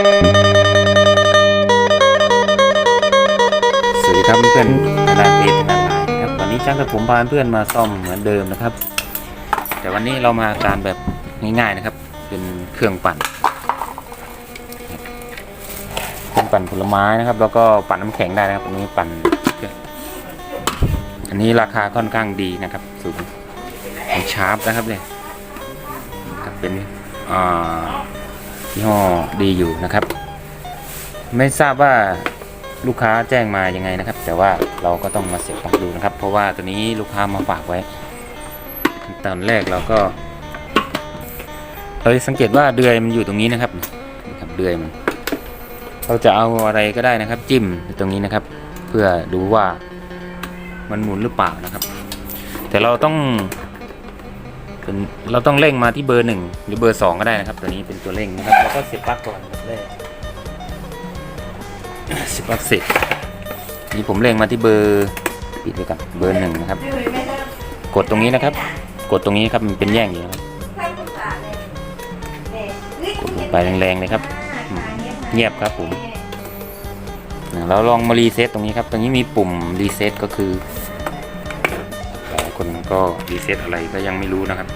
สวัสดีครับเพื่อนๆนาดานเพชรนาดานะครับวันนี้ช่างกับผมพาเพื่อนมาซ่อมเหมือนเดิมนะครับ แต่วันนี้เรามาการแบบง่ายๆนะครับ เป็นเครื่องปั่นเครื่องปั่นผลไม้นะครับ แล้วก็ปั่นน้ำแข็งได้นะครับอันนี้ปั่นองอันนี้ราคาค่อนข้างดีนะครับสูงของชาร์ปนะครับเนี่ยครับเป็นอ่า ยี่ห้อดีอยู่นะครับ ไม่ทราบว่าลูกค้าแจ้งมายังไงนะครับ แต่ว่าเราก็ต้องมาเสียบปลั๊กดูนะครับ เพราะว่าตัวนี้ลูกค้ามาฝากไว้ ตอนแรกเราก็เราสังเกตว่าเดือยมันอยู่ตรงนี้นะครับนะครับเดือยมัน เราจะเอาอะไรก็ได้นะครับ จิ้มตรงนี้นะครับ เพื่อดูว่ามันหมุนหรือเปล่านะครับ แต่เราต้อง เป็นเราต้องเร่งมาที่เบอร์หนึ่งหรือเบอร์สองก็ได้นะครับ ตัวนี้เป็นตัวเร่งนะครับแล้วก็เสียบปลั๊กก่อนแบบแรกสิบวักเสิบนี่ผมเล็งมาที่เบอร์ปิดไว้กับเบอร์หนึ่งนะครับ กดตรงนี้นะครับ กดตรงนี้ครับมันเป็นแย่งอยู่นะครับกดลงไปแรงๆเลยครับ เงียบครับผมอะเราลองมารีเซ็ตตรงนี้ครับ ตรงนี้มีปุ่มรีเซ็ตก็คือ คนก็รีเซ็ตอะไรก็ยังไม่รู้นะครับ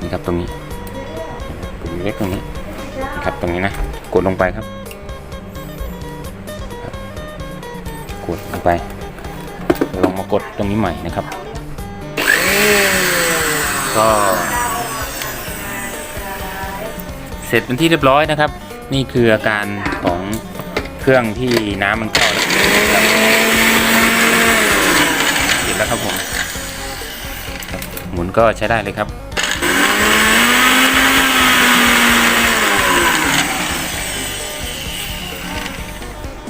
นี่ครับตรงนี้ปุ่มเล็กตรงนี้นครับตรงนี้นะ กดลงไปครับ กดลงไปลองมากดตรงนี้ใหม่นะครับ ก็ เสร็จเป็นที่เรียบร้อยนะครับ นี่คืออาการของเครื่องที่น้ำมันเข้าแล้ว แล้วครับผมหมุนก็ใช้ได้เลยครับ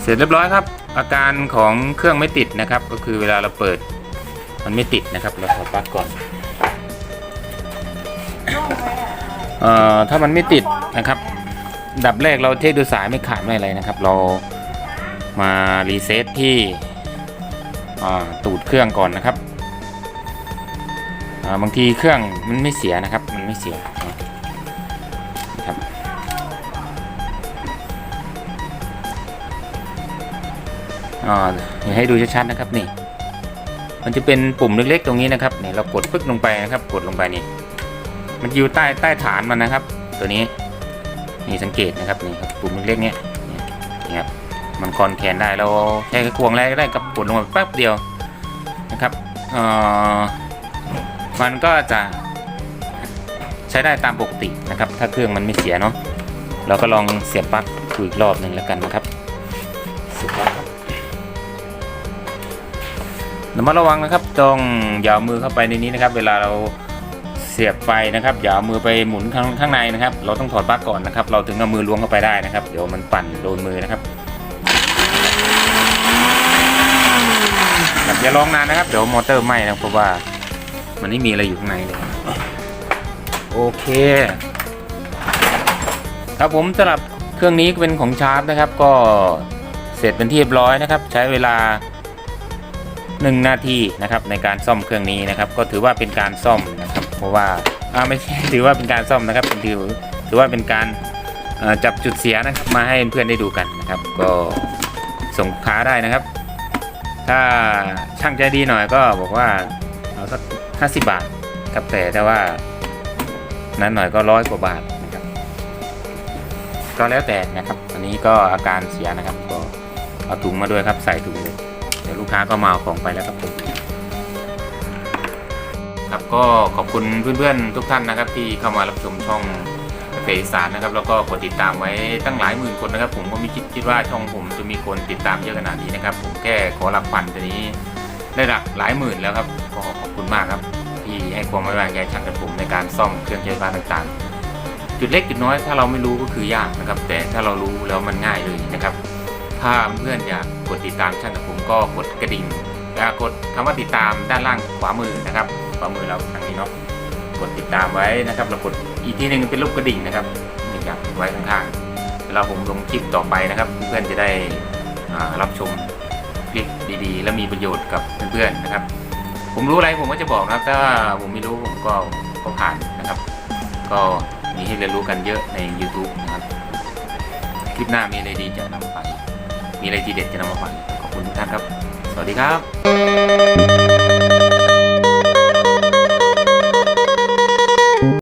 เสร็จเรียบร้อยครับ อาการของเครื่องไม่ติดนะครับ ก็คือเวลาเราเปิดมันไม่ติดนะครับ เราถอดปลั๊กก่อนเอ่อถ้ามันไม่ติดนะครับ ดับแรกเราเทคดูสายไม่ขาดไม่อะไรนะครับ เรามารีเซ็ตที่ ตูดเครื่องก่อนนะครับบางทีเครื่องมันไม่เสียนะครับ มันไม่เสียนะครับอ่าเดี๋ยวให้ดูชัดๆนะครับนี่ มันจะเป็นปุ่มเล็กๆตรงนี้นะครับนี่เรากดปึ๊กลงไปนะครับ กดลงไปนี่ มันอยู่ใต้ใต้ฐานมันนะครับ ตัวนี้นี่สังเกตนะครับนี่ครับปุ่มเล็กๆเนี้ยนี่นี่ครับ มันคอนแคนได้เราใช้ควงแรกได้กับกดลงไปแป๊บเดียวนะครับเอ่อมันก็จะใช้ได้ตามปกตินะครับ ถ้าเครื่องมันไม่เสียเนาะเราก็ลองเสียบปลั๊กดูอีกรอบหนึ่งแล้วกันนะครับเสียบปลั๊กครับระมัดระวังนะครับต้องอย่ามือเข้าไปในนี้นะครับ เวลาเราเสียบไฟนะครับ อย่าเอามือไปหมุนข้างข้างในนะครับ เราต้องถอดปลั๊กก่อนนะครับ เราถึงเอามือล้วงเข้าไปได้นะครับ เดี๋ยวมันปั่นโดนมือนะครับ ครับอย่าลองนานนะครับ เดี๋ยวมอเตอร์ไหม้นะเพราะว่า มันไม่มีอะไรอยู่ข้างในเลยโอเค ครับผมสำหรับเครื่องนี้เป็นของชาร์ปนะครับ ก็เสร็จเป็นที่เรียบร้อยนะครับ ใช้เวลา 1 นาทีนะครับ ในการซ่อมเครื่องนี้นะครับ ก็ถือว่าเป็นการซ่อมนะครับ เพราะว่าอ่าไม่ใช่ถือว่าเป็นการซ่อมนะครับเป็นถือถือว่าเป็นการจับจุดเสียนะครับมาให้เพื่อนได้ดูกันนะครับ ก็ส่งค้าได้นะครับ ถ้าช่างใจดีหน่อยก็บอกว่าเอาสัก50บาทครับแต่ถ้าว่านั้นหน่อยก็ร้อยกว่าบาทนะครับ ก็แล้วแต่นะครับ อันนี้ก็อาการเสียนะครับ ก็เอาถุงมาด้วยครับใส่ถุงเลยเดี๋ยวลูกค้าก็มาเอาของไปแล้วครับผมครับก็ขอบคุณเพื่อนๆทุกท่านนะครับ ที่เข้ามารับชมช่อง เฟซสารนะครับ แล้วก็กดติดตามไว้ตั้งหลายหมื่นคนนะครับ ผมก็ไม่คิดคิดว่าช่องผมจะมีคนติดตามเยอะขนาดนี้นะครับ ผมแค่ขอรับฟันตัวนี้ได้หลักหลายหมื่นแล้วครับก็ขอบคุณมากครับที่ให้ความไว้วางใจช่างกับผมในการซ่อมเครื่องใช้ไฟฟ้าต่างๆ จุดเล็กจุดน้อยถ้าเราไม่รู้ก็คือยากนะครับ แต่ถ้าเรารู้แล้วมันง่ายเลยนะครับ ถ้าเพื่อนอยากกดติดตามช่างกับผมก็กดกระดิ่งแล้วกดคำว่าติดตามด้านล่างขวามือนะครับขวามือเราทางนี้เนาะกดติดตามไว้นะครับแล้วกด อีกที่หนึ่งเป็นรูปกระดิ่งนะครับนี่ครับไว้ข้างๆเวลาผมลงคลิปต่อไปนะครับ เพื่อนๆจะได้รับชมคลิปดีๆ และมีประโยชน์กับเพื่อนๆนะครับ ผมรู้อะไรผมก็จะบอกนะครับ ถ้าผมไม่รู้ผมก็ก็ผ่านนะครับ ก็มีให้เรียนรู้กันเยอะใน YouTube นะครับ คลิปหน้ามีอะไรดีจะนำมาฝากอีกมีอะไรทีเด็ดจะนำมาฝากอีกขอบคุณทุกท่านครับ สวัสดีครับ